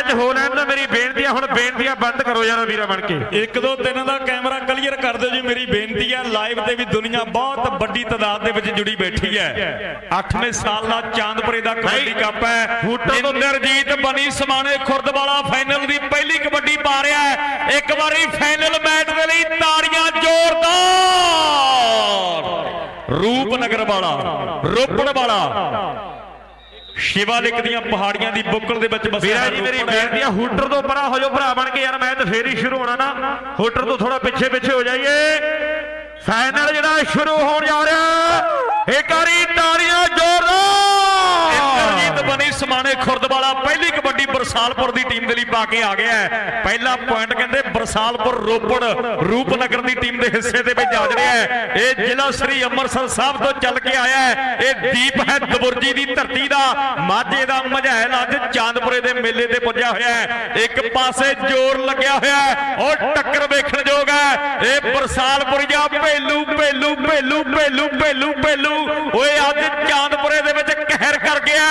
Match ਹੋ ਲੈਣ ਤਾਂ ਮੇਰੀ ਬੇਨਤੀ ਆ ਹੁਣ ਬੇਨਤੀਆਂ ਬੰਦ ਕਰੋ ਯਾਰ ਵੀਰਾ ਬਣ ਕੇ। ਇੱਕ ਦੋ ਤਿੰਨ ਦਾ ਕੈਮਰਾ ਕਲੀਅਰ ਕਰ ਦਿਓ ਜੀ ਮੇਰੀ ਬੇਨਤੀ ਹੈ ਲਾਈਵ ਤੇ ਵੀ ਦੁਨੀਆ ਬਹੁਤ ਵੱਡੀ ਤਾਦਾਦ ਦੇ ਵਿੱਚ ਜੁੜੀ ਬੈਠੀ ਹੈ। 8ਵੇਂ ਸਾਲ ਦਾ ਚਾਂਦਪੁਰੇ ਦਾ ਕਬੱਡੀ ਕੱਪ ਹੈ। ਬੂਟਾ ਤੋਂ- ਇੰਦਰਜੀਤ ਬਣੀ ਸਮਾਣੇ ਖੁਰਦਵਾਲਾ ਫਾਈਨਲ ਦੀ ਪਹਿਲੀ ਕਬੱਡੀ ਪਾ ਰਿਹਾ ਹੈ। ਇੱਕ ਵਾਰੀ ਫਾਈਨਲ ਮੈਚ ਦੇ ਲਈ ਤਾੜੀਆਂ ਜ਼ੋਰਦਾਰ। ਰੂਪਨਗਰ ਵਾਲਾ ਰੋਪੜ ਵਾਲਾ ਸ਼ਿਵਾਲਿਕ ਦੀਆਂ ਪਹਾੜੀਆਂ ਦੀ ਬੁੱਕਲ ਦੇ ਵਿੱਚ ਬਸਿਆ ਵੀਰਾ ਜੀ ਮੇਰੀ। ਬੇਨਤੀ ਆ ਹੂਟਰ ਤੋਂ ਪਰਾਂ ਹੋ ਜਾਓ ਭਰਾ ਬਣ ਕੇ ਯਾਰ ਮੈਚ ਫੇਰ ਹੀ ਸ਼ੁਰੂ ਹੋਣਾ ਨਾ। ਹੂਟਰ ਤੋਂ ਥੋੜਾ ਪਿੱਛੇ ਪਿੱਛੇ ਹੋ ਜਾਈਏ। ਫਾਈਨਲ ਜਿਹੜਾ ਸ਼ੁਰੂ ਹੋਣ ਜਾ ਰਿਹਾ ਇੱਕ ਵਾਰੀ ਤਾੜੀਆਂ ਜ਼ੋਰਦਾਰ। ਇੰਦਰਜੀਤ ਬਣੀ ਸਮਾਣੇ ਖੁਰਦਵਾਲਾ ਪਹਿਲੀ ਕਬੱਡੀ ਬਰਸਾਲਪੁਰ ਦੀ ਟੀਮ ਦੇ ਲਈ ਪਾ ਕੇ ਆ ਗਿਆ ਹੈ। ਪਹਿਲਾ ਪੁਆਇੰਟ ਕਹਿੰਦੇ ਬਰਸਾਲਪੁਰ ਰੋਪੜ ਰੂਪਨਗਰ ਦੀ ਟੀਮ ਦੇ ਹਿੱਸੇ ਦੇ ਵਿੱਚ ਆ ਰਿਹਾ ਹੈ। ਇਹ ਜ਼ਿਲ੍ਹਾ ਸ੍ਰੀ ਅੰਮ੍ਰਿਤਸਰ ਸਾਹਿਬ ਤੋਂ ਚੱਲ ਕੇ ਆਇਆ ਹੈ। ਇਹ ਦੀਪ ਹੈ ਦਬੁਰਜੀ ਦੀ ਧਰਤੀ ਦਾ। ਮਾਝੇ ਦਾ ਮਝੈਲ ਅੱਜ ਚਾਂਦਪੁਰੇ ਦੇ ਮੇਲੇ ਤੇ ਪੁੱਜਿਆ ਹੋਇਆ ਹੈ। ਇੱਕ ਪਾਸੇ ਜ਼ੋਰ ਲੱਗਿਆ ਹੋਇਆ ਹੈ। ਔਰ ਟੱਕਰ ਵੇਖਣ ਯੋਗ ਹੈ। ਇਹ ਬਰਸਾਲਪੁਰੀਆ ਭੇਲੂ ਭੇਲੂ ਭੇਲੂ ਭੇਲੂ ਭੇਲੂ ਭੇਲੂ। ਓਏ ਅੱਜ ਚਾਂਦਪੁਰੇ ਦੇ ਵਿੱਚ ਕਹਿਰ ਕਰ ਗਿਆ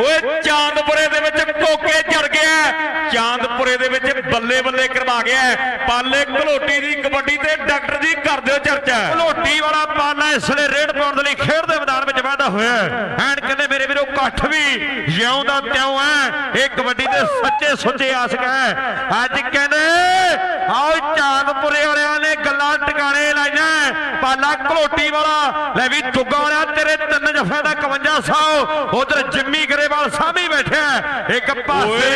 ਓਏ ਚਾਂਦਪੁਰੇ ਦੇ ਵਿੱਚ ਕੋਕੇ ਚੜ ਗਿਆ ਚਾਂਦਪੁਰੇ ਦੇ ਵਿੱਚ ਬੱਲੇ ਬੱਲੇ ਕਰਵਾ ਗਿਆ ਪਾਲੇ ਘਲੋਟੀ ਦੀ ਕਬੱਡੀ ਤੇ ਡਾਕਟਰ ਜੀ ਕਰ ਦਿਓ ਚਰਚਾ ਘਲੋਟੀ ਵਾਲਾ ਪਾਲਾ ਇਸ ਵੇਲੇ ਰੇਡ ਪਾਉਣ ਦੇ ਲਈ ਖੇਡ ਦੇ ਮੈਦਾਨ ਵਿੱਚ ਵਾਧਾ ਹੋਇਆ ਵੀਰੋ ਇਕੱਠ ਵੀ ਜਿਉਂ ਦਾ ਤਿਉਂ ਹੈ। ਇਹ ਕਬੱਡੀ ਦੇ ਸੱਚੇ ਸੁੱਚੇ ਆਸ਼ਕ ਹੈ। ਅੱਜ ਕਹਿੰਦੇ, ਆਓ ਚਾਂਦਪੁਰੇ ਵਾਲਿਆਂ ਨੇ ਗੱਲਾਂ ਟਿਕਾਣੇ ਲਾਈਆਂ। ਪਾਲਾ ਘਲੋਟੀ ਵਾਲਾ, ਲੈ ਵੀ ਦੁੱਗਾ ਵਾਲਿਆ, ਤੇਰੇ ਤਿੰਨ ਜਫੇ ਦਾ 5100 ਉਧਰ ਜਿੰਮੀ ਗਰੇਵਾਲ ਸਾਹਮਣੇ ਬੈਠਿਆ ਇੱਕ ਪਾਸੇ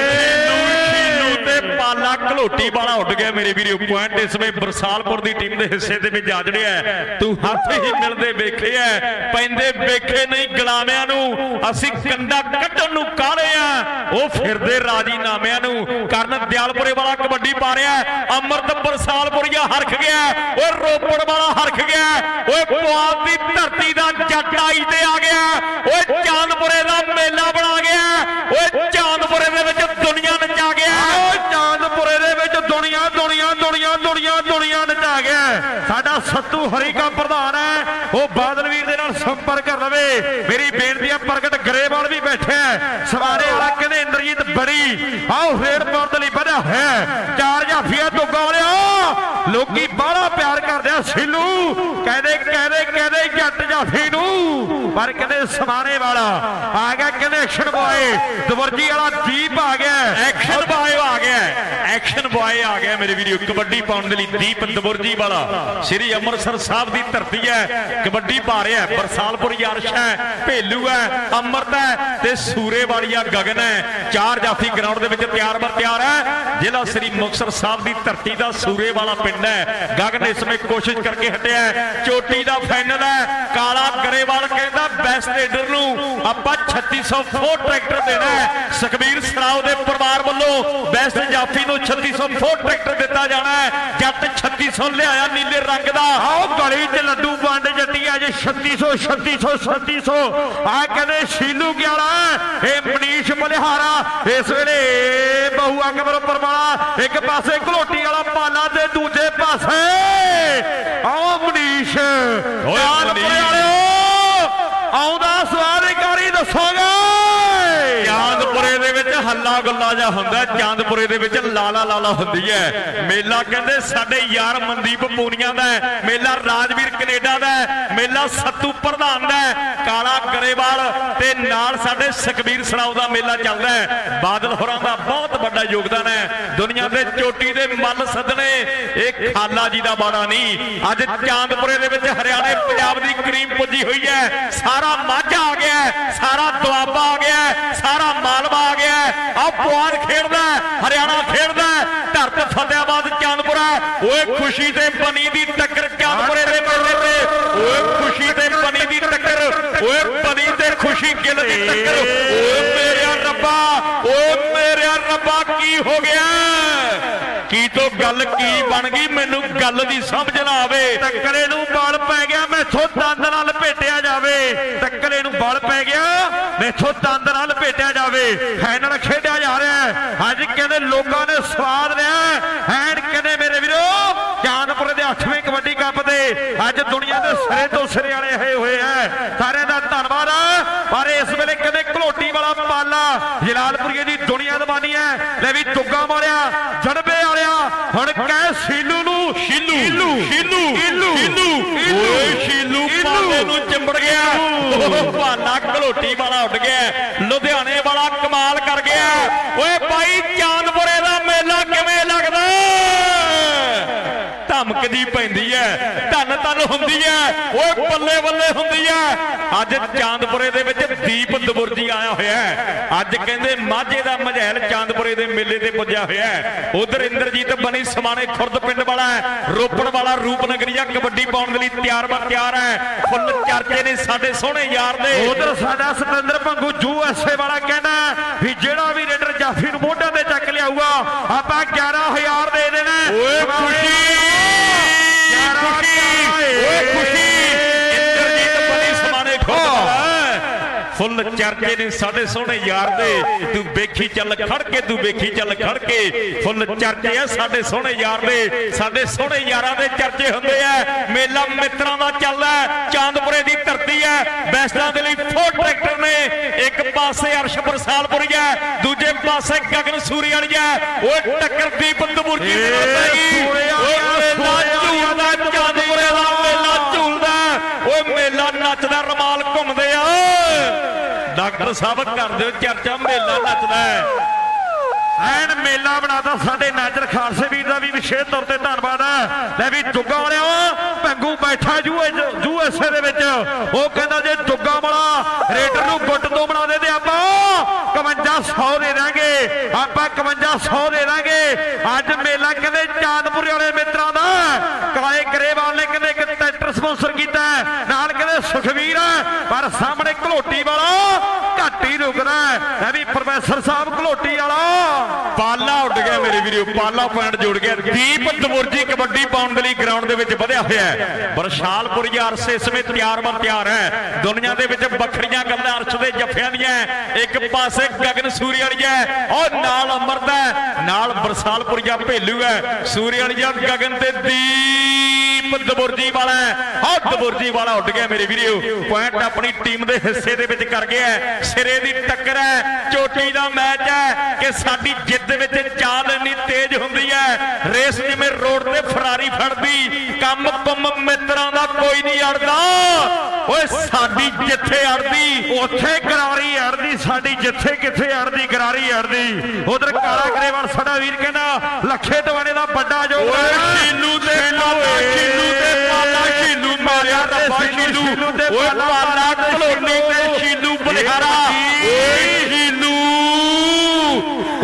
ਖੀਨੂ ਤੇ ਪਾਲਾ ਘਲੋਟੀ ਵਾਲਾ ਉੱਡ ਗਿਆ ਮੇਰੇ ਵੀਰੋ। ਪੁਆਇੰਟ ਇਸ ਵੇ ਬਰਸਾਲਪੁਰ ਦੀ ਟੀਮ ਦੇ ਹਿੱਸੇ ਦੇ ਵਿੱਚ ਆ ਜੜਿਆ ਤੂੰ ਹੱਥ ਹੀ ਮਿਲਦੇ ਵੇਖੇ ਪੈਂਦੇ ਵੇਖੇ ਨਹੀਂ ਗੁਲਾਮਿਆਂ ਨੂੰ। ਅਸੀਂ ਕੰਡਾ ਕੱਢਣ ਨੂੰ ਕਾਲੇ ਆ। ਉਹ ਫਿਰਦੇ ਰਾਜੀਨਾਮਿਆਂ ਨੂੰ। ਕਰਨ ਦਿਆਲਪੁਰੇ ਵਾਲਾ ਕਬੱਡੀ ਪਾ ਰਿਹਾ ਅੰਮ੍ਰਿਤ ਬਰਸਾਲਪੁਰੀਆ ਹਰਖ ਗਿਆ ਓਏ ਰੋਪੜ ਵਾਲਾ ਹਰਖ ਗਿਆ ਓਏ ਪੁਆਲ ਦੀ ਧਰਤੀ ਦਾ ਜੱਟ ਆਈ ਤੇ ਆ ਗਿਆ ਓਏ ਚਾਂਦਪੁਰੇ ਦਾ ਮੇਲਾ ਬਣਾ ਗਿਆ ਓਏ ਚਾਂਦਪੁਰੇ ਦੇ ਵਿੱਚ ਦੁਨੀਆ ਨਚਾ ਗਿਆ ਆਓ ਚਾਂਦਪੁਰੇ ਦੇ ਵਿੱਚ ਦੁਨੀਆ ਦੁਨੀਆ ਦੁਨੀਆ ਦੁਨੀਆ ਦੁਨੀਆ ਨਚਾ ਗਿਆ ਹੈ। ਸਾਡਾ ਸੱਤੂ ਹਰੀਕਾ ਪ੍ਰਧਾਨ ਹੈ। ਉਹ ਬਾਦਲ ਵੀਰ ਦੇ ਨਾਲ ਸੰਪਰਕ ਕਰ ਲਵੇ। ਮੇਰੀ ਬੇਨਤੀ ਹੈ, ਪ੍ਰਗਟ ਗਰੇਵਾਲ ਵੀ ਬੈਠਿਆ ਸਵਾਰੇ ਵਾਲਾ ਕਹਿੰਦੇ ਇੰਦਰਜੀਤ ਬੜੀ ਆਓ ਫੇਰ ਪਾਉਣ ਦੇ ਲਈ ਵਧਿਆ ਹੈ। ਚਾਰ ਜਾਫੀਆ ਤੋਂ ਵਾਲਿਆ, ਲੋਕੀ ਬਾਹਲਾ ਪਿਆਰ ਕਰਦੇ ਆ। ਸਿੱਲੂ ਕਹਿੰਦੇ ਕਹਿੰਦੇ ਕਹਿੰਦੇ, ਜੱਟ ਜਾਫੀ ਨੂੰ ਪਰ ਕਹਿੰਦੇ ਸਮਾਰੇ ਵਾਲਾ ਆ ਗਿਆ ਕਹਿੰਦੇ ਐਕਸ਼ਨ ਬੁਆਏ ਦਵਰਜੀ ਵਾਲਾ ਦੀਪ ਆ ਗਿਆ। ਐਕਸ਼ਨ ਬੁਆਏ ਆ ਗਿਆ। ਐਕਸ਼ਨ ਬੁਆਏ ਆ ਗਿਆ ਮੇਰੇ ਵੀਰੋ ਕਬੱਡੀ ਪਾਉਣ ਦੇ ਲਈ ਦੀਪ ਦਵਰਜੀ ਵਾਲਾ। ਸ੍ਰੀ ਅੰਮ੍ਰਿਤਸਰ ਸਾਹਿਬ ਦੀ ਧਰਤੀ ਹੈ ਕਬੱਡੀ ਪਾ ਰਿਹਾ ਬਰਸਾਲਪੁਰ ਯਾਰਸ਼ ਹੈ ਭੇਲੂ ਹੈ ਅੰਮ੍ਰਿਤ ਹੈ ਤੇ ਸੂਰੇ ਵਾਲੀਆ ਗਗਨ ਹੈ। ਚਾਰ ਜਾਫੀ ਗਰਾਊਂਡ ਦੇ ਵਿੱਚ ਤਿਆਰ ਬਰ ਤਿਆਰ ਹੈ। ਜਿਹੜਾ ਸ੍ਰੀ ਮੁਕਤਸਰ ਸਾਹਿਬ ਦੀ ਧਰਤੀ ਦਾ ਸੂਰੇ ਵਾਲਾ ਪਿੰਡ ਹੈ। ਗਗਨ ਇਸ ਵਿੱਚ ਕੋਸ਼ਿਸ਼ ਕਰਕੇ ਹਟਿਆ ਚੋਟੀ ਦਾ ਫਾਈਨਲ ਹੈ। ਕਾਲਾ ਗਰੇਵਾਲ ਕਹਿੰਦਾ ਬੈਸਟ ਏਡਰ ਨੂੰ ਆਪਾਂ 3600 ਫੋਰ ਟਰੈਕਟਰ ਦੇਣਾ ਹੈ। ਸੁਖਬੀਰ ਸਰਾਓ ਦੇ ਪਰਿਵਾਰ ਵੱਲੋਂ ਬੈਸਟ ਜਾਫੀ ਨੂੰ 3600 ਫੋਰ ਟਰੈਕਟਰ ਦਿੱਤਾ ਜਾਣਾ ਹੈ। ਜੱਟ 3600 ਲਿਆਇਆ ਨੀਲੇ ਰੰਗ ਦਾ। ਆਓ ਗਲੀ 'ਚ ਲੱਡੂ ਵੰਡ ਜੱਟੀ ਅੱਜ 3600 3600 3600 ਆ ਕਹਿੰਦੇ ਸ਼ੀਲੂ ਗਿਆਲਾ ਇਹ ਮਨੀਸ਼ ਬਲਿਹਾਰਾ ਇਸ ਵੇਲੇ ਬਹੁ ਅਕਬਰ ਪਰਵਾਲਾ ਇੱਕ ਪਾਸੇ ਘਲੋਟੀ ਵਾਲਾ ਪਾਲਾ ਤੇ ਦੂਜੇ ਪਾਸੇ। ਆਓ ਮਨੀਸ਼ ਓਏ ਕਾਨਪੁਰੇ ਮਨੀਸ਼। ਵਾਲਿਓ ਆਉਂਦਾ ਸਵਾਰੀਕਾਰੀ ਦੱਸੋਗੇ। ਚਾਂਦਪੁਰੇ ਹੱਲਾ ਗੁੱਲਾ ਜਾ ਹੁੰਦਾ, ਚਾਂਦਪੁਰੇ ਦੇ ਵਿੱਚ ਲਾਲਾ ਲਾਲਾ ਹੁੰਦੀ ਹੈ। ਮੇਲਾ ਕਹਿੰਦੇ ਸਾਡੇ ਯਾਰ ਮਨਦੀਪ ਪੂਨੀਆਂ ਦਾ ਮੇਲਾ ਰਾਜਵੀਰ ਕੈਨੇਡਾ ਦਾ ਮੇਲਾ ਸੱਤੂ ਪ੍ਰਧਾਨ ਦਾ ਕਾਲਾ ਗਰੇਵਾਲ ਤੇ ਨਾਲ ਸਾਡੇ ਸੁਖਬੀਰ ਸਰਾਓ ਦਾ ਮੇਲਾ ਚੱਲਦਾ ਹੈ। ਬਾਦਲ ਹੋਰਾਂ ਦਾ ਬਹੁਤ ਵੱਡਾ ਯੋਗਦਾਨ ਹੈ। ਦੁਨੀਆ ਦੇ ਚੋਟੀ ਦੇ ਮੱਲ ਸੱਦਣੇ, ਇਹ ਖਾਲਾ ਜੀ ਦਾ ਬਾਣਾ ਨਹੀਂ। ਅੱਜ ਚਾਂਦਪੁਰੇ ਦੇ ਵਿੱਚ ਹਰਿਆਣੇ, ਪੰਜਾਬ ਦੀ ਕਰੀਮ ਪੁੱਜੀ ਹੋਈ ਹੈ। ਸਾਰਾ ਮਾਝਾ ਆ ਗਿਆ ਸਾਰਾ ਦੁਆਬਾ ਆ ਗਿਆ ਸਾਰਾ ਮਾਲਵਾ ਆ ਗਿਆ ਆ ਪੁਆਧ ਖੇਡਦਾ ਹਰਿਆਣਾ ਖੇਡਦਾ ਧਰਤ ਫਤਿਆਬਾਦ ਚਾਂਦਪੁਰਾ ਓਏ ਖੁਸ਼ੀ ਤੇ ਬਣੀ ਦੀ ਟੱਕਰ ਚਾਂਦਪੁਰੇ ਦੇ ਮੇਲੇ ਤੇ। ਓਏ ਖੁਸ਼ੀ ਤੇ ਬਣੀ ਦੀ ਟੱਕਰ, ਓਏ ਬਣੀ ਤੇ ਖੁਸ਼ੀ ਗਿੱਲ ਦੀ ਟੱਕਰ। ਓਏ ਮੇਰਿਆ ਰੱਬਾ, ਓਏ ਮੇਰਿਆ ਰੱਬਾ, ਕੀ ਹੋ ਗਿਆ? ਕੀ ਬਣ ਗਈ? ਮੈਨੂੰ ਗੱਲ ਦੀ ਸਮਝ ਨਾ ਆਵੇ। ਟੱਕਰੇ ਨੂੰ ਬਲ ਪੈ ਗਿਆ, ਮੈਥੋਂ ਦੰਦ ਨਾਲ ਭੇਟਿਆ ਜਾਵੇ। ਟੱਕਰੇ ਨੂੰ ਬਲ ਪੈ ਗਿਆ, ਮੈਥੋਂ ਦੰਦ ਨਾਲ ਭੇਟਿਆ ਜਾਵੇ। ਫਾਈਨਲ ਖੇਡਿਆ ਜਾ ਰਿਹਾ ਹੈ। ਅੱਜ ਕਹਿੰਦੇ ਲੋਕਾਂ ਨੇ ਸਵਾਦ ਲਿਆ ਐਨ ਕਹਿੰਦੇ ਮੇਰੇ ਵੀਰੋ ਚਾਂਦਪੁਰ ਦੇ 8ਵੇਂ ਕਬੱਡੀ ਕੱਪ ਦੇ ਅੱਜ ਦੁਨੀਆ ਦੇ ਸਿਰੇ ਤੋਂ ਸਿਰੇ ਵਾਲੇ ਹੋਏ ਹੋਏ ਆ ਸਾਰਿਆਂ ਦਾ ਧੰਨਵਾਦ ਪਰ ਇਸ ਵੇਲੇ ਕਹਿੰਦੇ ਘਲੋਟੀ ਵਾਲਾ ਪਾਲਾ ਜਲਾਲਪੁਰੀਏ ਦੀ ਦੁਨੀਆ ਦਬਾਨੀ ਹੈ। ਲੈ ਵੀ ਤੁੱਗਾ ਮਾਰਿਆ। ਕਹਿ ਸੀਲੂ ਨੂੰ ਸ਼ੀਲੂ। ਸ਼ੀਲੂ। ਸ਼ੀਲੂ। ਸ਼ੀਲੂ। ਓਏ ਸ਼ੀਲੂ ਪਾਲੇ ਨੂੰ ਚਿੰਬੜ ਗਿਆ। ਉਹ ਭਾਨਾ ਘਲੋਟੀ ਵਾਲਾ ਉੱਡ ਗਿਆ। ਲੁਧਿਆਣੇ ਵਾਲਾ ਕਮਾਲ ਕਰ ਗਿਆ। ਓਏ ਭਾਈ ਚਾਂਦਪੁਰੇ ਦਾ ਮੇਲਾ ਕਿਵੇਂ ਲੱਗਦਾ ਧਮਕਦੀ ਪੈਂਦੀ ਐ ਧੰਨ ਧੰਨ ਹੁੰਦੀ ਐ ਓਏ ਬੱਲੇ ਬੱਲੇ ਹੁੰਦੀ ਐ। ਅੱਜ ਚਾਂਦਪੁਰੇ ਦੇ ਵਿੱਚ ਦੀਪ ਦਬੁਰਜੀ ਆਇਆ ਹੋਇਆ ਹੈ ਅੱਜ ਕਹਿੰਦੇ ਮਾਝੇ ਦਾ ਮਝੈਲ ਚਾਂਦਪੁਰੇ ਦੇ ਮੇਲੇ ਤੇ ਪੁੱਜਿਆ ਹੋਇਆ ਹੈ ਉਧਰ ਇੰਦਰਜੀਤ ਬਣੀ ਸਮਾਣੇ ਖੁਰਦ ਪਿੰਡ ਵਾਲਾ ਹੈ ਰੋਪੜ ਵਾਲਾ ਰੂਪਨਗਰੀਆ ਕਬੱਡੀ ਪਾਉਣ ਦੇ ਲਈ ਤਿਆਰ ਬਰ ਤਿਆਰ ਹੈ ਫੁੱਲ ਚਰਚੇ ਨੇ ਸਾਡੇ ਸੋਹਣੇ ਯਾਰ ਦੇ। ਉਧਰ ਸਾਡਾ ਸਤਿੰਦਰ ਭੰਗੂ ਜੂ ਐਸੇ ਵਾਲਾ ਕਹਿੰਦਾ ਵੀ ਜਿਹੜਾ ਵੀ ਰੇਡਰ ਜਾਫੀ ਨੂੰ ਮੋਢਿਆਂ ਤੇ ਚੱਕ ਲਿਆਊਗਾ ਆਪਾਂ 11000 ਦੇ ਦੇਣਾ। ਓਏ ਖੁਸ਼ੀ! ਫੁੱਲ ਚਰਚੇ ਨੇ ਸਾਡੇ ਸੋਹਣੇ ਯਾਰ ਦੇ। ਤੂੰ ਵੇਖੀ ਚੱਲ ਖੜ ਕੇ ਤੂੰ ਵੇਖੀ ਚੱਲ ਖੜ ਕੇ ਫੁੱਲ ਚਰਚੇ ਆ ਸਾਡੇ ਸੋਹਣੇ ਯਾਰ ਦੇ। ਸਾਡੇ ਸੋਹਣੇ ਯਾਰਾਂ ਦੇ ਚਰਚੇ ਹੁੰਦੇ ਆ। ਮੇਲਾ ਮਿੱਤਰਾਂ ਦਾ ਚੱਲਦਾ। ਚਾਂਦਪੁਰੇ ਦੀ ਧਰਤੀ ਹੈ। ਬੈਸਟਾਂ ਦੇ ਲਈ ਫੋਰ ਟਰੈਕਟਰ ਨੇ। ਇੱਕ ਪਾਸੇ ਅਰਸ਼ਪੁਰ ਸਾਲਪੁਰੀ ਹੈ। ਦੂਜੇ ਪਾਸੇ ਗਗਨ ਸੂਰੀ ਵਾਲੀ ਹੈ। ਓਏ ਟੱਕਰ ਦੀਪ ਦਬੁਰਜੀ ਦੇ ਓਏ ਮੇਲਾ ਝੂਲਦਾ ਚਾਂਦਪੁਰੇ ਦਾ ਮੇਲਾ ਝੂਲਦਾ ਓਏ ਮੇਲਾ ਨੱਚਦਾ ਰਮਾਲ ਘੁੰਮਦੇ ਆ ਡਾਕਟਰ ਸਾਹਿਬ ਕਰ ਦਿਓ ਚਰਚਾ ਮੇਲਾ ਨੱਚਦਾ ਹੈ। ਐਨ ਮੇਲਾ ਬਣਾਤਾ ਸਾਡੇ ਨਾਜਰ ਖਾਲਸੇ ਵੀਰ ਦਾ ਵੀ ਵਿਸ਼ੇਸ਼ ਤੌਰ ਤੇ ਧੰਨਵਾਦ ਹੈ। ਲੈ ਵੀ ਦੁੱਗਾ ਵਾਲਿਆ ਭੰਗੂ ਬੈਠਾ ਜੂਏ ਜੂ ਦੇ ਵਿੱਚ। ਉਹ ਕਹਿੰਦਾ ਜੇ ਦੁੱਗਾ ਵਾਲਾ ਰੇਡਰ ਨੂੰ ਗੁੱਟ ਤੋਂ ਬਣਾ ਦੇ ਤੇ ਆਪਾਂ 5100 ਦੇ ਦਾਂਗੇ। ਆਪਾਂ 5100 ਦੇ ਦਾਂਗੇ। ਅੱਜ ਮੇਲਾ ਕਹਿੰਦੇ ਚਾਂਦਪੁਰੇ ਵਾਲੇ ਮਿੱਤਰਾਂ ਦਾ। ਕਾਲੇ ਗਰੇਵਾਲ ਨੇ ਕਹਿੰਦੇ ਇੱਕ ਟਰੈਕਟਰ ਸਪਾਂਸਰ ਕੀਤਾ ਨਾਲ ਕਹਿੰਦੇ ਸੁਖਵੀਰ ਪਰ ਸਾਹਮਣੇ ਘਲੋਟੀ ਵਾਲਾ ਘੱਟ ਹੀ ਰੁਕਦਾ ਹੈ। ਵੀ ਪ੍ਰੋਫੈਸਰ ਸਾਹਿਬ ਘਲੋਟੀ ਵਾਲਾ। ਪਾਲਾ ਉੱਡ ਗਿਆ ਮੇਰੇ ਵੀਰੋ ਪਾਲਾ ਪੁਆਇੰਟ ਜੁੜ ਗਿਆ। ਦੀਪ ਦਮੁਰਜੀ ਕਬੱਡੀ ਪਾਉਣ ਦੇ ਲਈ ਗਰਾਊਂਡ ਦੇ ਵਿੱਚ ਵਧਿਆ ਹੋਇਆ ਹੈ। ਬਰਸ਼ਾਲਪੁਰ ਯਾਰ ਇਸ ਸਮੇਂ ਤਿਆਰ ਬਰ ਤਿਆਰ ਹੈ। ਦੁਨੀਆ ਦੇ ਵਿੱਚ ਵੱਖਰੀਆਂ ਗੱਲਾਂ ਅਰਸ਼ ਦੇ ਜੱਫਿਆਂ ਦੀਆਂ ਇੱਕ ਪਾਸੇ ਗਗਨ ਸੂਰੀ ਹੈ ਔਰ ਨਾਲ ਅਮਰਦਾ ਹੈ, ਨਾਲ ਬਰਸਾਲਪੁਰੀਆ ਭੇਲੂ ਹੈ। ਸੂਰੀ ਵਾਲੀਆ ਗਗਨ ਤੇ ਦੀਪ। ਦਬੁਰਜੀ ਵਾਲਾ ਹਾਂ। ਦਬੁਰਜੀ ਵਾਲਾ ਉੱਡ ਗਿਆ ਮੇਰੇ ਵੀਰੋ। ਪੁਆਇੰਟ ਆਪਣੀ ਟੀਮ ਦੇ ਹਿੱਸੇ ਦੇ ਵਿੱਚ ਕਰ ਗਿਆ ਸਿਰੇ ਦੀ ਟੱਕਰ ਹੈ। ਚੋਟੀ ਦਾ ਮੈਚ ਹੈ ਕਿ ਸਾਡੀ ਜਿੱਦ ਵਿੱਚ ਚਾਲ ਇੰਨੀ ਤੇਜ਼ ਹੁੰਦੀ ਹੈ। ਰੇਸ ਜਿਵੇਂ ਰੋਡ ਤੇ ਫਰਾਰੀ ਫੜਦੀ, ਕੰਮ ਪੰਮ ਮਿੱਤਰਾਂ ਦਾ ਕੋਈ ਨਹੀਂ ਅੜਦਾ। ਓਏ ਸਾਡੀ ਜਿੱਥੇ ਅੜਦੀ, ਉੱਥੇ ਗਰਾਰੀ ਅੜਦੀ ਸਾਡੀ ਜਿੱਥੇ ਕਿੱਥੇ ਅੜਦੀ ਗਰਾਰੀ ਅੜਦੀ ਉਧਰ ਕਾਲਾ ਗਰੇਵਾਲ ਸਾਡਾ ਵੀਰ ਕਹਿੰਦਾ ਲੱਖੇ ਦਵਾਣੇ ਦਾ ਵੱਡਾ ਜੋ ਓਏ ਸ਼ੀਲੂ ਤੇ ਪਾਲਾ ਸ਼ੀਲੂ ਤੇ ਪਾਲਾ ਸ਼ੀਲੂ ਮਾਰਿਆ ਰੱਬਾ ਸ਼ੀਲੂ ਓਏ ਪਾਲਾ ਢਲੋਨੀ ਤੇ ਸ਼ੀਲੂ ਬਲਿਹਾਰਾ ਓਏ ਸ਼ੀਲੂ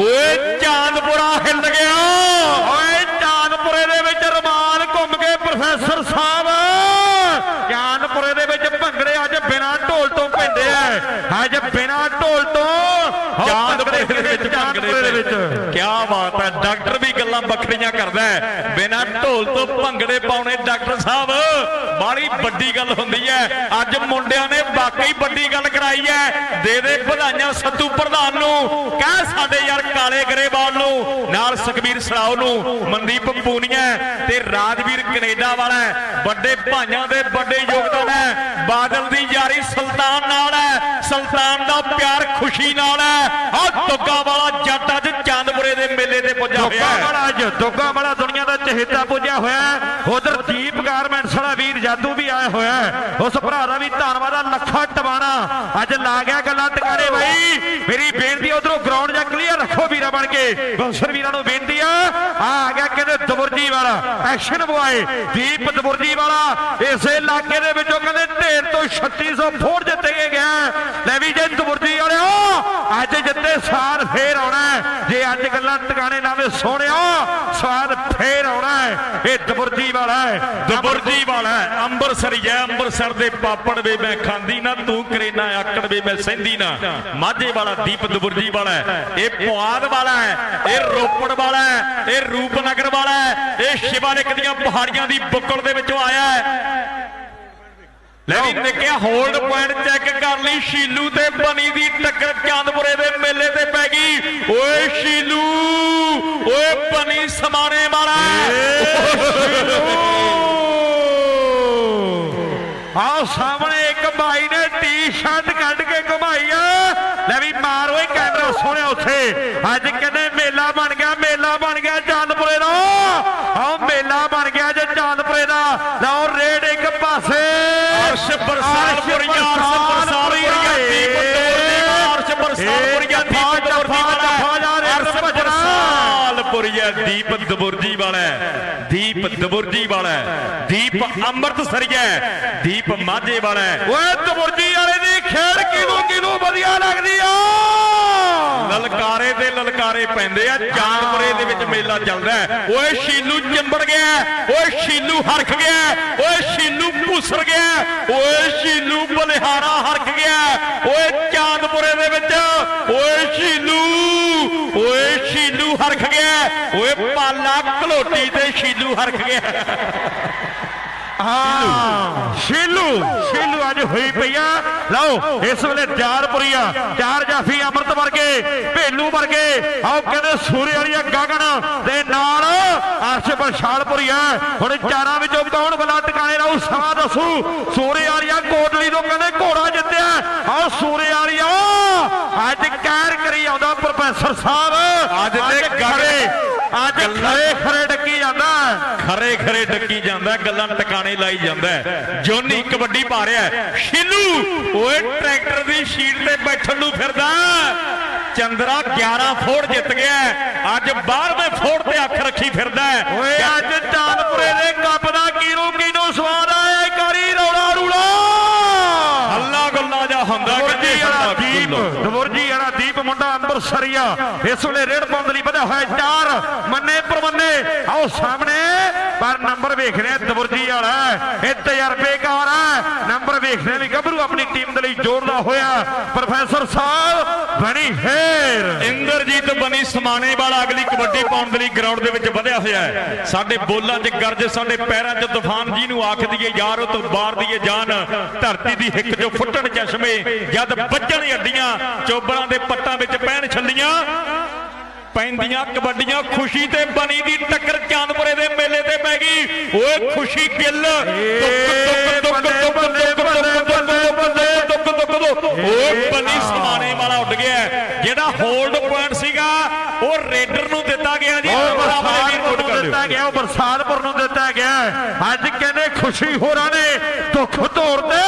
ਓਏ ਚਾਂਦਪੁਰਾ ਹਿੱਲ ਗਿਆ। ਓਏ ਚਾਂਦਪੁਰੇ ਦੇ ਵਿੱਚ ਰਮਾਲ ਘੁੰਮ ਕੇ ਪ੍ਰੋਫੈਸਰ ਸਾਹਿਬ ਚਾਂਦਪੁਰੇ ਦੇ ਵਿੱਚ ਭੰਗੜੇ ਅੱਜ ਬਿਨਾਂ ਢੋਲ ਆ। ਅੱਜ ਬਿਨਾਂ ਢੋਲ ਤੋਂ ਚਾਂਦਪੁਰੇ ਦੇ ਵਿੱਚ ਚਾਂਦਪੁਰੇ ਦੇ ਵਿੱਚ। ਕੀ ਬਾਤ ਹੈ। ਡਾਕਟਰ ਵੀ ਗੱਲਾਂ ਵੱਖਰੀਆਂ ਕਰਦਾ ਹੈ। ਬਿਨਾਂ ਢੋਲ ਤੋਂ ਭੰਗੜੇ ਪਾਉਣੇ ਡਾਕਟਰ ਸਾਹਿਬ ਬਾੜੀ ਵੱਡੀ ਗੱਲ ਹੁੰਦੀ ਹੈ। ਅੱਜ ਮੁੰਡਿਆਂ ਨੇ ਵਾਕਈ ਵੱਡੀ ਗੱਲ ਕਰਾਈ ਹੈ। ਦੇ ਦੇ ਵਧਾਈਆਂ ਸੱਤੂ ਪ੍ਰਧਾਨ ਨੂੰ ਕਹਿ ਸਾਡੇ ਯਾਰ ਕਾਲੇ ਗਰੇਵਾਲ ਨੂੰ ਨਾਲ ਸੁਖਬੀਰ ਸਰਾਓ ਨੂੰ ਮਨਦੀਪ ਪੂਨੀਆ ਤੇ ਰਾਜਵੀਰ ਕੈਨੇਡਾ ਵਾਲਾ। ਵੱਡੇ ਭਾਈਆਂ ਦੇ ਵੱਡੇ ਯੋਗਦਾਨ ਹੈ। ਬਾਦਲ ਦੀ ਯਾਰੀ ਸੁਲਤਾਨ ਨਾਲ ਹੈ। ਸੁਲਤਾਨ ਦਾ ਪਿਆਰ ਖੁਸ਼ੀ ਨਾਲ ਹੈ। ਆ ਦੁੱਗਾ ਵਾਲਾ ਜੱਟ ਅੱਜ ਚਾਂਦਪੁਰੇ ਦੇ ਮੇਲੇ ਤੇ ਪੁੱਜਾ ਹੋਇਆ ਦੁੱਗਾ ਵਾਲਾ ਅੱਜ ਦੁੱਗਾ ਵਾਲਾ ਦੁਨੀਆ ਦਾ ਚਹੇਤਾ ਪੁੱਜਿਆ ਹੋਇਆ ਉਧਰ ਦੀਪ ਗਾਰਮੈਂਟਸ ਵਾਲਾ ਵੀਰ ਜਾਦੂ ਵੀ ਆਇਆ ਹੋਇਆ। ਉਸ ਭਰਾ ਦਾ ਵੀ ਧੰਨਵਾਦ ਆ ਲੱਖਾ ਟਵਾਣਾ। ਅੱਜ ਲਾ ਗਿਆ ਗੱਲਾਂ ਟਿਕਾਣੇ ਬਾਈ। ਮੇਰੀ ਬੇਨਤੀ ਉਧਰੋਂ ਵੀਰਾ ਬਣ ਕੇ ਬੌਸਰ ਵੀਰਾਂ ਨੂੰ ਬੇਨਤੀ ਆ ਆ ਗਿਆ ਕਹਿੰਦੇ ਦਬੁਰਜੀ ਵਾਲਾ ਐਕਸ਼ਨ ਬੁਆਏ ਦੀਪ ਦਬੁਰਜੀ ਵਾਲਾ, ਇਸੇ ਇਲਾਕੇ ਦੇ ਵਿੱਚੋਂ ਕਹਿੰਦੇ ਢੇਰ ਤੋਂ 3600 ਫੋੜ ਜਿੱਤੇ ਕੇ ਗਿਆ, ਲੈ ਵੀ ਜੇ ਦਬੁਰਜੀ ਵਾਲਿਓ, ਅੱਜ ਜਿੱਤੇ ਸਾਰ ਫੇਰ ਆਉਣਾ ਜੇ ਅੱਜ ਗੱਲਾਂ ਟਿਕਾਣੇ ਲਾਵੇ ਸੋਹਣਿਆ ਸਵਾਦ ਫੇਰ ਆਉਣਾ ਇਹ ਦਬੁਰਜੀ ਵਾਲਾ ਦਬੁਰਜੀ ਵਾਲਾ ਅੰਮ੍ਰਿਤਸਰ ਜੈ ਅੰਮ੍ਰਿਤਸਰ ਦੇ ਪਾਪੜ ਵੇ ਮੈਂ ਖਾਂਦੀ ਨਾ, ਤੂੰ ਕਰੇਨਾ ਆਕੜ ਵੇ ਮੈਂ ਸਹਿੰਦੀ ਨਾ। ਮਾਝੇ ਵਾਲਾ ਦੀਪ ਦਬੁਰਜੀ ਵਾਲਾ ਇਹ ਇਹ ਪੁਆਧ ਵਾਲਾ ਹੈ, ਇਹ ਰੋਪੜ ਵਾਲਾ ਹੈ, ਇਹ ਰੂਪਨਗਰ ਵਾਲਾ ਹੈ, ਇਹ ਸ਼ਿਵਾਲਿਕ ਦੀਆਂ ਪਹਾੜੀਆਂ ਦੀ ਬੁੱਕਲ ਦੇ ਵਿੱਚੋਂ ਆਇਆ ਹੈ। ਲੈ ਵੀ ਨਿੱਕਿਆ ਹੋਲਡ ਪੁਆਇੰਟ ਚੈੱਕ ਕਰ ਲਈ, ਸ਼ੀਲੂ ਤੇ ਬਣੀ ਦੀ ਟੱਕਰ ਚਾਂਦਪੁਰੇ ਦੇ ਮੇਲੇ ਤੇ ਪੈ ਗਈ। ਓਏ ਸ਼ੀਲੂ, ਓਏ ਬਣੀ ਸਮਾਣੇ ਵਾਲਾ। ਆਹ ਸਾਹਮਣੇ ਇੱਕ ਭਾਈ ਨੇ ਟੀ-ਸ਼ਰਟ ਕੱਢ ਕੇ ਘੁਮਾਈ ਆ। ਲੈ ਵੀ ਪਾਸੇ ਅੱਜ ਕਹਿੰਦੇ ਮੇਲਾ ਬਣ ਗਿਆ ਮੇਲਾ ਬਣ ਗਿਆ ਚਾਂਦਪੁਰੇ ਦਾ। ਆਹ ਮੇਲਾ ਬਣ ਗਿਆ ਜੇ ਚਾਂਦਪੁਰੇ ਦਾ। ਲਓ ਰੇਡ ਇੱਕ ਪਾਸੇ। ਅਰਸ਼ ਬਰਸਾਲਪੁਰੀਆ ਅਰਸ਼ ਬਰਸਾਲਪੁਰੀਆ ਦੀਪ ਦੌਰ ਦੀ ਅਰਸ਼ ਬਰਸਾਲਪੁਰੀਆ ਦੀਪ ਦੌਰ ਦੀ ਵਾਲਾ ਅਰਸ਼ ਬਰਸਾਲਪੁਰੀਆ ਦੀਪ ਦਬੁਰਜੀ ਵਾਲਾ ਦੀਪ ਦਬੁਰਜੀ ਵਾਲਾ ਦੀਪ ਅੰਮ੍ਰਿਤਸਰੀਆ ਦੀਪ ਮਾਝੇ ਵਾਲਾ ਓਏ ਤਬੁਰਜੀ ਵਾਲੇ ਦੀ ਖੇਡ ਕਿਨੂੰ ਕਿਨੂੰ ਵਧੀਆ ਲੱਗਦੀ ਆ? ਲਲਕਾਰੇ ਤੇ ਲਲਕਾਰੇ ਪੈਂਦੇ ਆ। ਚਾਂਦਪੁਰੇ ਦੇ ਵਿੱਚ ਮੇਲਾ ਚੱਲਦਾ ਹੈ। ਓਏ ਸ਼ੀਲੂ ਚਿੰਬੜ ਗਿਆ ਓਏ ਸ਼ੀਲੂ ਹਰਖ ਗਿਆ ਓਏ ਸ਼ੀਲੂ ਭੁਸਰ ਗਿਆ ਓਏ ਸ਼ੀਲੂ ਬਲਿਹਾਰਾ ਹਰਖ ਗਿਆ ਓਏ ਚਾਂਦਪੁਰੇ ਦੇ ਵਿੱਚ ਓਏ ਸ਼ੀਲੂ ਓਏ ਸ਼ੀਲੂ ਹਰਖ ਗਿਆ ਓਏ ਪਾਲਾ ਘਲੋਟੀ ਤੇ ਸ਼ੀਲੂ ਹਰਖ ਗਿਆ ਹਾਂ। ਸ਼ੀਲੂ। ਸ਼ੀਲੂ। ਅੱਜ ਹੋਈ ਪਈ ਆ। ਲਓ ਇਸ ਵੇਲੇ ਜਾਰਪੁਰੀਆ ਚਾਰ ਜਾਫੀ ਅੰਮ੍ਰਿਤ ਵਰਗੇ ਭੇਲੂ ਵਰਗੇ। ਆਓ ਕਹਿੰਦੇ ਸੂਰੇ ਵਾਲੀਆ ਗਗਨ ਦੇ ਨਾਲ ਅਰਸ਼ ਬਰਸ਼ਾਲਪੁਰੀਆ ਹੁਣ ਚਾਰਾਂ ਵਿੱਚੋਂ ਕੌਣ ਬਲਾ ਟਿਕਾਣੇ ਰਹੂ ਸਮਾਂ ਦੱਸੂ। ਸੂਰੇ ਵਾਲੀਆ ਕੋਟਲੀ ਤੋਂ ਕਹਿੰਦੇ ਘੋੜਾ ਜਿੱਤਿਆ। ਆਓ ਸੂਰੇ ਵਾਲੀਆ ਅੱਜ ਕਹਿਰ ਕਰੀ ਆਉਂਦਾ ਪ੍ਰੋਫੈਸਰ ਸਾਹਿਬ। ਅੱਜ ਤੇ ਖੜੇ ਅੱਜ ਖਰੇ ਖਰੇ ਡੱਕੀ ਜਾਂਦਾ। ਖਰੇ ਖਰੇ ਡੱਕੀ ਜਾਂਦਾ ਗੱਲਾਂ ਟਿਕਾਣੇ ਲਾਈ ਜਾਂਦਾ। ਜੋਨੀ ਕਬੱਡੀ ਪਾ ਰਿਹਾ। ਸ਼ਿਲੂ ਓਏ ਟਰੈਕਟਰ ਦੀ ਸ਼ੀਟ ਤੇ ਬੈਠਣ ਨੂੰ ਫਿਰਦਾ। ਚੰਦਰਾ 11 ਫੋੜ ਜਿੱਤ ਗਿਆ। ਅੱਜ 12ਵੇਂ ਫੋੜ ਤੇ ਅੱਖ ਰੱਖੀ ਫਿਰਦਾ। ਓਏ ਅੱਜ ਚਾਂਦਪੁਰੇ ਦੇ ਕੱਪ ਦਾ ਕੀਰੋ ਕੀਨੋ ਸਵਾਦ ਆਇਆ? ਕਰੀ ਰੌਲਾ ਰੂਲਾ। ਹੱਲਾ ਗੁੱਲਾ ਜਾ ਹੁੰਦਾ ਦਬੁਰਜੀ ਵਾਲਾ ਹੱਲਾ ਦੀਪ ਗੁੱਲਾ। ਦਬੁਰਜੀ ਵਾਲਾ ਦੀਪ ਮੁੰਡਾ ਅੰਮ੍ਰਿਤਸਰੀਆ ਇਸ ਵੇਲੇ ਰੇਡ ਪਾਉਣ ਦੇ ਲਈ ਵਧਿਆ ਹੋਇਆ ਚਾਰ। ਮੰਨੇ ਪਰਮੰਨੇ। ਆਓ ਸਾਹਮਣੇ। ਪਰ ਨੰਬਰ ਵੇਖ ਰਿਹਾ ਦਬੁਰਜੀ ਵਾਲਾ। ਇਹ ਤਜਰਬੇਕਾਰ ਹੈ ਨੰਬਰ ਵੇਖ ਰਿਹਾ ਵੀ ਗੱਭਰੂ ਆਪਣੀ ਟੀਮ ਦੇ ਲਈ ਜੋੜਦਾ ਹੋਇਆ। ਪ੍ਰੋਫੈਸਰ ਸਾਹਿਬ, ਬਣੀ ਫੇਰ। ਇੰਦਰਜੀਤ ਬਣੀ ਸਮਾਣੇ ਵਾਲਾ ਅਗਲੀ ਕਬੱਡੀ ਪਾਉਣ ਦੇ ਲਈ ਗਰਾਊਂਡ ਦੇ ਵਿੱਚ ਵਧਿਆ ਹੋਇਆ ਹੈ। ਸਾਡੇ ਬੋਲਾਂ 'ਚ ਗਰਜ, ਸਾਡੇ ਪੈਰਾਂ 'ਚ ਤੂਫਾਨ ਜੀ ਨੂੰ ਆਖ ਦਈਏ, ਯਾਰ ਉਹ ਤੋਂ ਬਾਹਰ ਦੀਏ ਜਾਨ। ਧਰਤੀ ਦੀ ਹਿੱਕ 'ਚੋਂ ਫੁੱਟਣ ਚਸ਼ਮੇ ਜਦ ਵੱਜਣ ਹੱਡੀਆਂ ਚੋਬਰਾਂ ਦੇ ਪੱਟਾਂ ਹੱਥਾਂ ਵਿੱਚ ਪੈਣ ਛੱਲੀਆਂ ਪੈਂਦੀਆਂ ਕਬੱਡੀਆਂ ਖੁਸ਼ੀ ਤੇ ਬਣੀ ਦੀ ਟੱਕਰ ਚਾਂਦਪੁਰੇ ਦੇ ਮੇਲੇ ਤੇ ਪੈ ਗਈ ਓਏ ਖੁਸ਼ੀ ਕਿੱਲ ਦੁੱਕ ਗਿਆ ਜਿਹੜਾ ਹੋਲਡ ਪੁਆਇੰਟ ਸੀਗਾ ਉਹ ਰੇਡਰ ਨੂੰ ਦਿੱਤਾ ਗਿਆ ਜੀ ਦਿੱਤਾ ਗਿਆ ਉਹ ਨੂੰ ਦਿੱਤਾ ਗਿਆ ਅੱਜ ਕਹਿੰਦੇ ਖੁਸ਼ੀ ਹੋਰਾਂ ਨੇ ਦੁੱਖ ਤੋੜਦੇ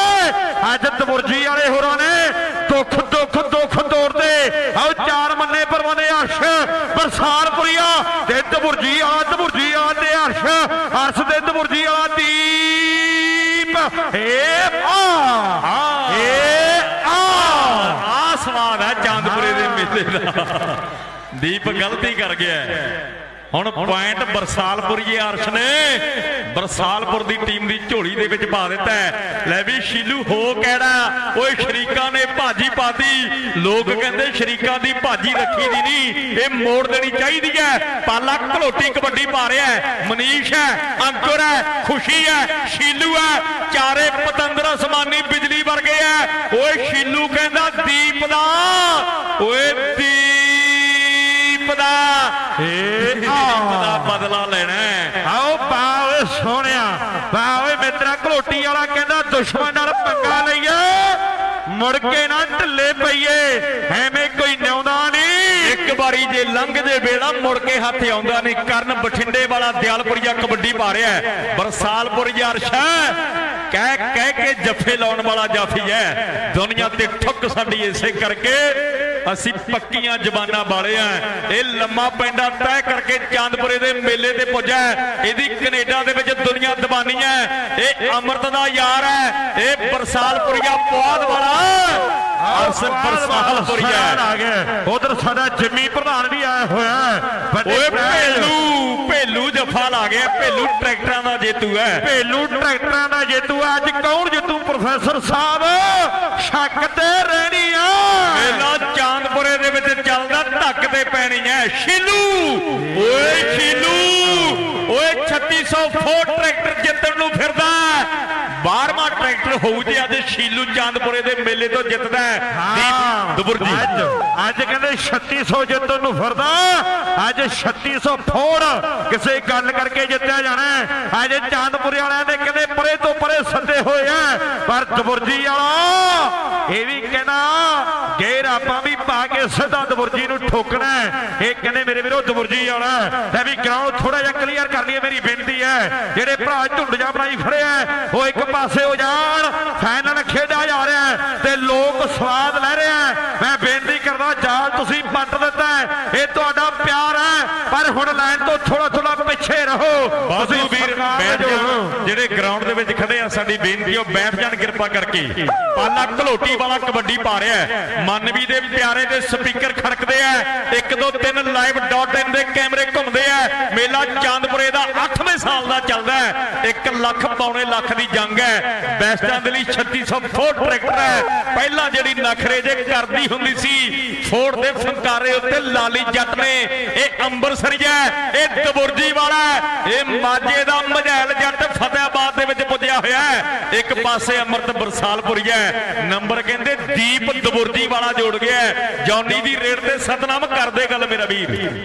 ਅੱਜ ਤਮੁਰਜੀ ਵਾਲੇ ਹੋਰਾਂ ਨੇ ਦੁੱਖ ਦੁੱਖ ਤੋੜਦੇ ਆਓ ਚਾਰ ਮੰਨੇ ਪਰਵਾਨੇ ਅਰਸ਼ ਬਰਸਾਤਪੁਰੀਆ ਤੇ ਤਬੁਰਜੀ ਵਾਲਾ ਤਬੁਰਜੀ ਵਾਲਾ ਤੇ ਅਰਸ਼। ਅਰਸ਼ ਤੇ ਤਬੁਰਜੀ ਵਾਲਾ ਦੀਪ। ਏ ਆ। ਏ ਆ। ਆ ਸਵਾਦ ਹੈ ਚਾਂਦਪੁਰੇ ਦੇ ਮੇਲੇ ਦਾ। ਦੀਪ ਗਲਤੀ ਕਰ ਗਿਆ। ਹੁਣ ਪੁਆਇੰਟ ਬਰਸਾਲਪੁਰੀਏ ਅਰਸ਼ ਨੇ। ਬਰਸਾਲਪੁਰ ਦੀ ਟੀਮ ਦੀ ਝੋਲੀ ਦੇ ਵਿੱਚ ਪਾ ਦਿੱਤਾ ਹੈ। ਲੈ ਵੀ ਸ਼ੀਲੂ, ਹੋ ਕਿਹੜਾ? ਓਏ ਸ਼ਰੀਕਾਂ ਨੇ ਭਾਜੀ ਪਾਤੀ। ਲੋਕ ਕਹਿੰਦੇ ਸ਼ਰੀਕਾਂ ਦੀ ਭਾਜੀ ਰੱਖੀ ਦੀ ਨਹੀਂ। ਇਹ ਮੋੜ ਦੇਣੀ ਚਾਹੀਦੀ ਹੈ। ਪਾਲਾ ਘਲੋਟੀ ਕਬੱਡੀ ਪਾ ਰਿਹਾ ਹੈ। ਮਨੀਸ਼ ਹੈ, ਅੰਕੁਰ ਹੈ, ਖੁਸ਼ੀ ਹੈ, ਸ਼ੀਲੂ ਹੈ। ਚਾਰੇ ਪਤੰਦਰ ਅਸਮਾਨੀ ਬਿਜਲੀ ਵਰਗੇ ਹੈ। ਓਏ ਸ਼ੀਲੂ ਕਹਿੰਦਾ ਦੀਪ ਦਾ। ਓਏ ਦੀਪ ਦਾ। ਏ ਦੀਪ ਦਾ ਬਦਲਾ ਲੈਣਾ ਆਓ। ਸੋਹਣਿਆ। ਪਾ ਓਏ ਮਿੱਤਰਾ ਘਲੋਟੀ ਵਾਲਾ ਕਹਿੰਦਾ, ਦੁਸ਼ਮਣ ਨਾਲ ਪੰਗਾ ਲਈਏ। ਮੁੜ ਕੇ ਨਾ ਢਿੱਲੇ ਪਈਏ। ਐਵੇਂ ਕੋਈ ਨਿਉਂਦਾ ਨਹੀਂ। ਇੱਕ ਵਾਰੀ ਜੇ ਲੰਘ ਜੇ ਮੁੜ ਕੇ ਹੱਥ ਆਉਂਦਾ ਨਹੀਂ। ਕਰਨ ਬਠਿੰਡੇ ਵਾਲਾ ਦਿਆਲਪੁਰੀਆ ਕਬੱਡੀ ਪਾ ਰਿਹਾ ਹੈ। ਅਰਸ਼ਾ ਕਹਿ ਕਹਿ ਕੇ ਜੱਫੇ ਲਾਉਣ ਵਾਲਾ ਜਾਫੀ ਹੈ। ਦੁਨੀਆ ਤੇ ਠੁੱਕ ਸਾਡੀ ਇਸੇ ਕਰਕੇ। ਅਸੀਂ ਪੱਕੀਆਂ ਜ਼ਬਾਨਾਂ ਵਾਲੇ ਆ। ਇਹ ਲੰਮਾ ਪੈਂਡਾ ਤੈਅ ਕਰਕੇ ਚਾਂਦਪੁਰੇ ਦੇ ਮੇਲੇ ਤੇ ਪੁੱਜਾ ਹੈ। ਇਹਦੀ ਕੈਨੇਡਾ ਦੇ ਵਿੱਚ ਦੁਨੀਆ ਦੀਵਾਨੀ ਹੈ। ਇਹ ਅੰਮ੍ਰਿਤ ਦਾ ਯਾਰ ਹੈ। ਇਹ ਬਰਸਾਲਪੁਰੀਆ ਪੁਆਧ ਵਾਲਾ। ਅਰਸ ਬਰਸਾਲਪੁਰੀਆ। ਆ ਗਿਆ। ਉਧਰ ਸਾਡਾ ਜਿੰਮੀ ਪ੍ਰਧਾਨ ਵੀ ਆਇਆ ਹੋਇਆ ਓਏ ਭੇਲੂ। ਭੇਲੂ ਜਫਾ ਲਾ ਗਿਆ ਭੇਲੂ ਟਰੈਕਟਰਾਂ ਦਾ ਜੇਤੂ ਹੈ। ਭੇਲੂ ਟਰੈਕਟਰਾਂ ਦਾ ਜੇਤੂ ਹੈ। ਅੱਜ ਕੌਣ ਜੇਤੂ? ਪ੍ਰੋਫੈਸਰ ਸਾਹਿਬ ਸ਼ੱਕ ਤੇ ਰਹਿਣੀ ਆ ਮੇਲਾ ਚਾਂਦਪੁਰੇ ਦੇ ਵਿੱਚ ਚੱਲਦਾ ਢੱਕ ਤੇ ਪੈਣੀ ਹੈ। ਸ਼ੀਲੂ! ਓਏ ਸ਼ੀਲੂ! ਓਏ 3600 ਫੋਟ ਟਰੈਕਟਰ ਜਿੱਤਣ ਨੂੰ ਫਿਰਦਾ। 12ਵਾਂ ਟਰੈਕਟਰ ਹੋਊ ਜੇ ਅੱਜ ਸ਼ੀਲੂ ਚਾਂਦਪੁਰੇ ਦੇ ਮੇਲੇ ਤੋਂ ਜਿੱਤਦਾ ਦੀਪ ਦਬੁਰਜੀ ਅੱਜ ਕਹਿੰਦੇ 3600 ਜਿੱਤਣ ਨੂੰ ਫਿਰਦਾ ਅੱਜ 3600 ਫੋੜ ਕਿਸੇ ਗੱਲ ਕਰਕੇ ਜਿੱਤਿਆ ਜਾਣਾ ਹੈ। ਅੱਜ ਚਾਂਦਪੁਰੇ ਵਾਲਿਆਂ ਦੇ ਕਹਿੰਦੇ ਪਰੇ ਤੋਂ ਪਰੇ ਸੱਦੇ ਹੋਏ ਆ ਪਰ ਦਬੁਰਜੀ ਵਾਲਾ ਇਹ ਵੀ ਕਹਿੰਦਾ ਗੇਰ ਆਪਾਂ ਪਾ ਕੇ ਸਿੱਧਾ ਦਬੁਰਜੀ ਨੂੰ ਠੋਕਣਾ ਇਹ ਕਹਿੰਦੇ ਮੇਰੇ ਵੀਰੋ ਦਬੁਰਜੀ ਵਾਲਾ ਲੈ ਵੀ ਗਰਾਊਂਡ ਥੋੜਾ ਜਿਹਾ ਕਲੀਅਰ ਕਰ ਲਈਏ, ਮੇਰੀ ਬੇਨਤੀ ਹੈ। ਜਿਹੜੇ ਭਰਾ ਝੁੰਡ ਜਾ ਬਣਾਈ ਖੜੇ ਆ ਉਹ ਇੱਕ ਪਾਸੇ ਹੋ ਜਾਣ। ਫਾਈਨਲ ਖੇਡਿਆ ਜਾ ਰਿਹਾ ਤੇ ਲੋਕ ਸਵਾਦ ਲੈ ਰਿਹਾ ਮੈਂ ਬੇਨਤੀ ਕਰਦਾ ਜਾਲ ਤੁਸੀਂ ਪੱਟ ਦਿੱਤਾ ਇਹ ਤੁਹਾਡਾ ਪਿਆਰ ਹੈ। ਪਰ ਹੁਣ ਲਾਈਨ ਤੋਂ ਥੋੜਾ ਥੋੜਾ ਪਿੱਛੇ ਰਹੋ। ਤੁਸੀਂ ਵੀਰ ਬੈਠ ਜੋ- ਜਾਣ ਜਿਹੜੇ ਗਰਾਊਂਡ ਦੇ ਵਿੱਚ ਖੜੇ ਆ ਸਾਡੀ ਬੇਨਤੀ ਉਹ ਬੈਠ ਜਾਣ ਕਿਰਪਾ ਕਰਕੇ। ਪਾਲਾ ਘਲੋਟੀ ਵਾਲਾ ਕਬੱਡੀ ਪਾ ਰਿਹਾ ਹੈ। ਮਨਵੀ ਦੇ ਪਿਆਰੇ ਦੇ ਸਪੀਕਰ ਖੜਕਦੇ ਆ। 1 2 3 ਲਾਈਵ ਡਾਟ ਇਨ ਦੇ ਕੈਮਰੇ ਘੁੰਮਦੇ ਆ। ਮੇਲਾ ਚਾਂਦਪੁਰੇ ਦਾ 8ਵੇਂ ਸਾਲ ਦਾ ਚੱਲਦਾ ਹੈ। 1 ਲੱਖ ਪੌਣੇ ਲੱਖ ਦੀ ਜੰਗ ਹੈ। ਬੈਸਟਾਂ ਦੇ ਲਈ 3600 ਫੋਰਡ ਟਰੈਕਟਰ ਹੈ। ਪਹਿਲਾਂ ਜਿਹੜੀ ਨਖਰੇ ਜੇ ਕਰਦੀ ਹੁੰਦੀ ਸੀ ਫੋਰਡ ਦੇ ਫੰਕਾਰੇ ਉੱਤੇ ਲਾਲੀ ਜੱਟ ਨੇ। ਇਹ ਅੰਬਰਸਰੀਆ ਹੈ, ਇਹ ਦਬੁਰਜੀ ਵਾਲਾ ਇਹ ਮਾਝੇ ਦਾ ਮਝੈਲ ਜੱਟ ਫਤਿਆਬਾਦ ਦੇ ਵਿੱਚ ਪੁੱਜਿਆ ਹੋਇਆ ਇੱਕ ਪਾਸੇ ਅਮਰਤ ਬਰਸਾਲਪੁਰੀਆ ਹੈ, ਨੰਬਰ ਕਹਿੰਦੇ ਦੀਪ ਦਬੁਰਜੀ ਵਾਲਾ ਜੋੜ ਗਿਆ ਜੌਨੀ ਦੀ ਰੇਡ ਤੇ ਸਤਨਾਮ ਕਰਦੇ ਗੱਲ ਮੇਰਾ ਵੀਰ।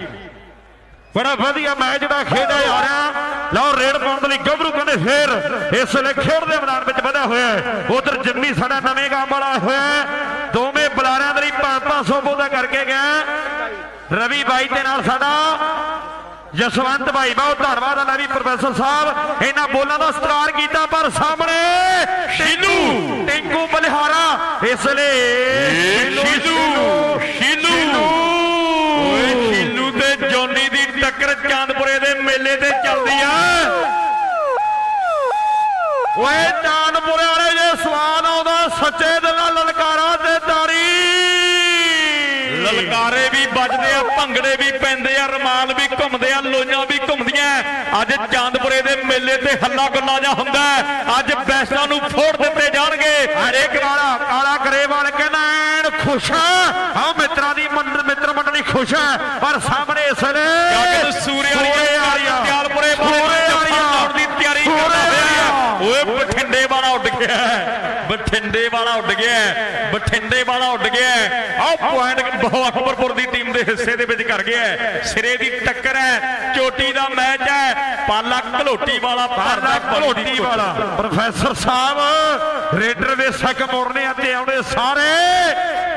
ਬੜਾ ਵਧੀਆ ਮੈਚ ਜਿਹੜਾ ਖੇਡਿਆ ਜਾ ਰਿਹਾ। ਲਓ ਰੇਡ ਪਾਉਣ ਦੇ ਲਈ ਗੱਭਰੂ ਕਹਿੰਦੇ ਫੇਰ ਇਸ ਵੇਲੇ ਖੇਡ ਦੇ ਮੈਦਾਨ ਵਿੱਚ ਵਧਿਆ ਹੋਇਆ ਉਧਰ ਜੰਮੀ ਸਾਡਾ ਨਵੇਂ ਗਾਮ ਵਾਲਾ ਹੋਇਆ ਦੋਵੇਂ ਬੁਲਾਰਿਆਂ ਦੇ ਲਈ 500 ਬੋਦਾ ਕਰਕੇ ਗਿਆ। ਰਵੀ ਬਾਈ ਦੇ ਨਾਲ ਸਾਡਾ ਜਸਵੰਤ ਭਾਈ ਬਹੁਤ ਧੰਨਵਾਦ ਹੈ ਵੀ ਪ੍ਰੋਫੈਸਰ ਸਾਹਿਬ। ਇਹਨਾਂ ਬੋਲਾਂ ਦਾ ਸਤਿਕਾਰ ਕੀਤਾ ਪਰ ਸਾਹਮਣੇ ਸ਼ੀਲੂ। ਟਿੰਕੂ ਬਲਿਹਾਰਾ ਇਸ ਲਈ ਸ਼ੀਲੂ ਸ਼ੀਲੂ ਓਏ ਸ਼ੀਲੂ ਤੇ ਜੌਨੀ ਦੀ ਟੱਕਰ ਚਾਂਦਪੁਰੇ ਦੇ ਮੇਲੇ ਤੇ ਚੱਲਦੀ ਆ। ਓਏ ਚਾਂਦਪੁਰੇ ਵਾਲੇ ਜੇ ਸਵਾਦ ਆਉਂਦਾ ਸੱਚੇ ਦਿਲ ਨਾਲ ਲਲਕਾਰਾ ਤੇ ਤਾੜੀ ਲਲਕਾਰੇ ਵੀ ਵੱਜਦੇ ਆ ਭੰਗੜੇ ਵੀ ਪੈਂਦੇ ਆ ਰਮਾਲ ਵੀ ਘੁੰਮਦੇ ਆ ਲੋਈਆਂ ਵੀ ਘੁੰਮਦੀਆਂ ਅੱਜ ਚਾਂਦਪੁਰੇ ਦੇ ਮੇਲੇ ਤੇ ਹੱਲਾ ਗੁੱਲਾ ਜਾ ਹੁੰਦਾ। ਅੱਜ ਬੈਸਟਾਂ ਨੂੰ ਫੋੜ ਦਿੱਤੇ ਜਾਣਗੇ। ਹਰੇਕ ਵਾਲਾ ਕਾਲਾ ਗਰੇਵਾਲ ਕਹਿੰਦਾ ਐਨ ਖੁਸ਼ ਆ। ਮਿੱਤਰਾਂ ਦੀ ਮਿੱਤਰ ਮੰਡਲੀ ਖੁਸ਼ ਹੈ ਪਰ ਸਾਹਮਣੇ ਇਸ ਵੇਲੇ ਜੱਗ ਵਾਲੀ ਵਾਲੇ ਦੀ ਤਿਆਰੀ ਕਰਦਾ ਹੋਇਆ। ਓਏ ਬਠਿੰਡੇ ਵਾਲਾ ਉੱਡ ਗਿਆ। ਬਠਿੰਡੇ ਵਾਲਾ ਉੱਡ ਗਿਆ। ਬਠਿੰਡੇ ਵਾਲਾ ਉੱਡ ਗਿਆ। ਆਹ ਪੁਆਇੰਟ ਬਹੁ ਅਕਬਰਪੁਰ ਦੀ ਟੀਮ ਦੇ ਹਿੱਸੇ ਦੇ ਵਿੱਚ ਕਰ ਗਿਆ। ਸਿਰੇ ਦੀ ਟੱਕਰ ਹੈ ਚੋਟੀ ਦਾ ਮੈਚ ਹੈ ਪਾਲਾ ਘਲੋਟੀ ਵਾਲਾ ਭਰਦਾ ਘਲੋਟੀ ਵਾਲਾ ਪ੍ਰੋਫੈਸਰ ਸਾਹਿਬ ਰੇਡਰ ਦੇ ਸਕ ਮੋੜਨੇ ਆ ਤੇ ਆਉਣੇ ਸਾਰੇ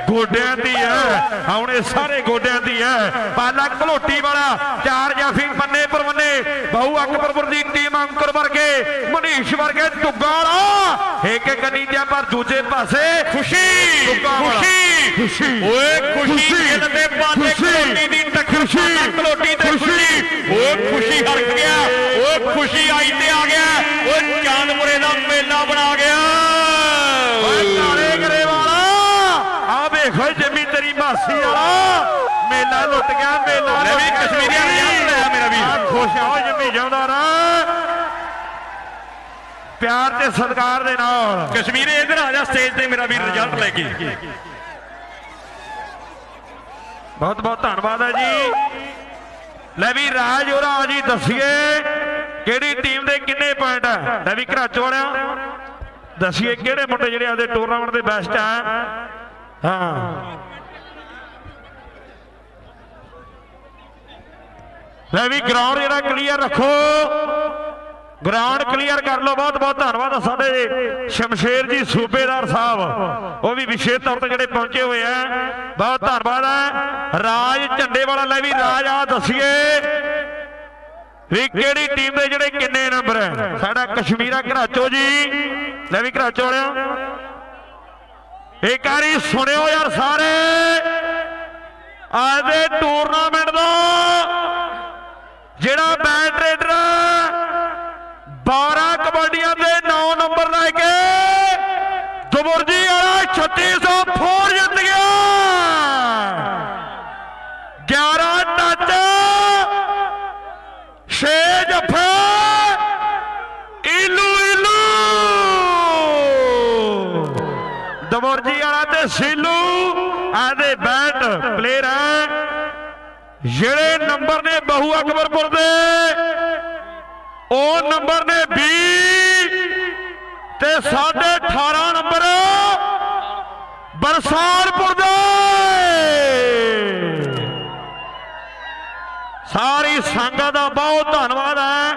ਗੋਡਿਆਂ ਦੀ ਹੈ ਆਉਣੇ ਸਾਰੇ ਗੋਡਿਆਂ ਦੀ ਹੈ ਪਾਲਾ ਘਲੋਟੀ ਵਾਲਾ ਚਾਰ ਜਾਫੀ ਮੰਨੇ ਪਰਵੰਨੇ ਬਹੁ ਅਕਬਰਪੁਰ ਦੀ ਟੀਮ ਅੰਕਰ ਵਰਗੇ ਮਨੀਸ਼ ਵਰਗੇ ਟੁੱਗਾ ਵਾਲਾ ਇੱਕ ਇੱਕ ਨੀਜਾ ਪਰ ਦੂਜੇ ਪਾਸੇ ਖੁਸ਼ੀ। ਖੁਸ਼ੀ ਖੁਸ਼ੀ ਓਏ ਖੁਸ਼ੀ। ਦਿਲ ਦੇ। ਘਲੋਟੀ ਦੀ ਟੱਕਰ ਘਲੋਟੀ ਤੇ ਖੁਸ਼ੀ। ਖੁਸ਼ੀ ਓਏ ਖੁਸ਼ੀ ਹਰਕ ਗਿਆ ਓਏ ਖੁਸ਼ੀ ਆਈ ਤੇ ਆ ਗਿਆ ਓਏ ਚਾਂਦਪੁਰੇ ਦਾ ਮੇਲਾ ਬਣਾ ਗਿਆ ਓਏ ਕਾਲੇ ਗਰੇ ਵਾਲਾ ਵੇਖੋ ਜੰਮੀ ਤੇਰੀ ਮਾਸੀ ਵਾਲਾ। ਮੇਲਾ ਲੁੱਟ ਗਿਆ ਮੇਲਾ ਲੈ ਵੀ ਕਸ਼ਮੀਰੀਆਂ ਨੇ ਯਾਦ ਲਿਆ ਮੇਰਾ ਵੀਰ। ਖੁਸ਼ ਆ ਜੰਮੀ ਜਾਉਂਦਾ ਰਾ ਪਿਆਰ ਤੇ ਸਤਿਕਾਰ ਦੇ ਨਾਲ। ਕਸ਼ਮੀਰੇ ਇਧਰ ਆ ਜਾ ਸਟੇਜ ਤੇ ਮੇਰਾ ਵੀਰ ਰਿਜ਼ਲਟ ਲੈ ਕੇ। ਬਹੁਤ ਬਹੁਤ ਧੰਨਵਾਦ ਹੈ ਜੀ। ਲੈ ਵੀ ਰਾਜ ਹੋਰਾ ਜੀ ਦੱਸੀਏ ਕਿਹੜੀ ਟੀਮ ਦੇ ਕਿੰਨੇ ਪੁਆਇੰਟ ਹੈ ਲੈ ਵੀ ਘਰਾਚੋ ਵਾਲਿਆਂ ਦੱਸੀਏ ਕਿਹੜੇ ਮੁੰਡੇ ਜਿਹੜੇ ਆਪਦੇ ਟੂਰਨਾਮੈਂਟ ਦੇ ਬੈਸਟ ਆ। ਹਾਂ। ਲੈ ਵੀ ਗਰਾਊਂਡ ਜਿਹੜਾ ਕਲੀਅਰ ਰੱਖੋ। ਗਰਾਊਂਡ ਕਲੀਅਰ ਕਰ ਲਓ। ਬਹੁਤ ਬਹੁਤ ਧੰਨਵਾਦ ਆ ਸਾਡੇ ਸ਼ਮਸ਼ੇਰ ਜੀ, ਸੂਬੇਦਾਰ ਸਾਹਿਬ। ਉਹ ਵੀ ਵਿਸ਼ੇਸ਼ ਤੌਰ ਤੇ ਜਿਹੜੇ ਪਹੁੰਚੇ ਹੋਏ ਆ। ਬਹੁਤ ਧੰਨਵਾਦ ਹੈ ਰਾਜ ਝੰਡੇ ਵਾਲਾ, ਲੈ ਵੀ ਰਾਜ ਆ, ਦੱਸੀਏ ਵੀ ਕਿਹੜੀ ਟੀਮ ਦੇ ਜਿਹੜੇ ਕਿੰਨੇ ਨੰਬਰ ਹੈ ਸਾਡਾ ਕਸ਼ਮੀਰਾ ਘਰਾਚੋ ਜੀ। ਲੈ ਵੀ ਘਰਾਚੋ ਵਾਲਿਆ ਇੱਕ ਵਾਰੀ ਸੁਣਿਓ ਯਾਰ ਸਾਰੇ। ਅੱਜ ਦੇ ਟੂਰਨਾਮੈਂਟ ਦਾ ਜਿਹੜਾ ਬੈਟ ਰੇਡਰ 12 ਕਬੱਡੀਆਂ ਦੇ 9 ਨੰਬਰ ਲੈ ਕੇ ਦੁਬਰਜੀ ਵਾਲਾ 3600 ਫੋਰ ਜਿੱਤ ਗਿਆ। 11 ਟੱਚ 6 ਜੱਫੇ ਸੀਲੂ ਆਦੇ ਬੈਟ ਪਲੇਅਰ ਹੈ, ਜਿਹੜੇ ਨੰਬਰ ਨੇ ਬਹੂ ਅਕਬਰਪੁਰ ਦੇ, ਉਹ ਨੰਬਰ ਨੇ 20 ਤੇ ਸਾਡੇ 18 ਨੰਬਰ ਬਰਸਾਨਪੁਰ ਦੇ। ਸਾਰੀ ਸੰਗਤ ਦਾ ਬਹੁਤ ਧੰਨਵਾਦ ਹੈ।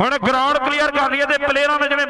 ਹੁਣ ਗਰਾਊਂਡ ਕਲੀਅਰ ਕਰ ਲਈਏ ਤੇ ਪਲੇਅਰਾਂ ਨੇ ਜਿਹੜੇ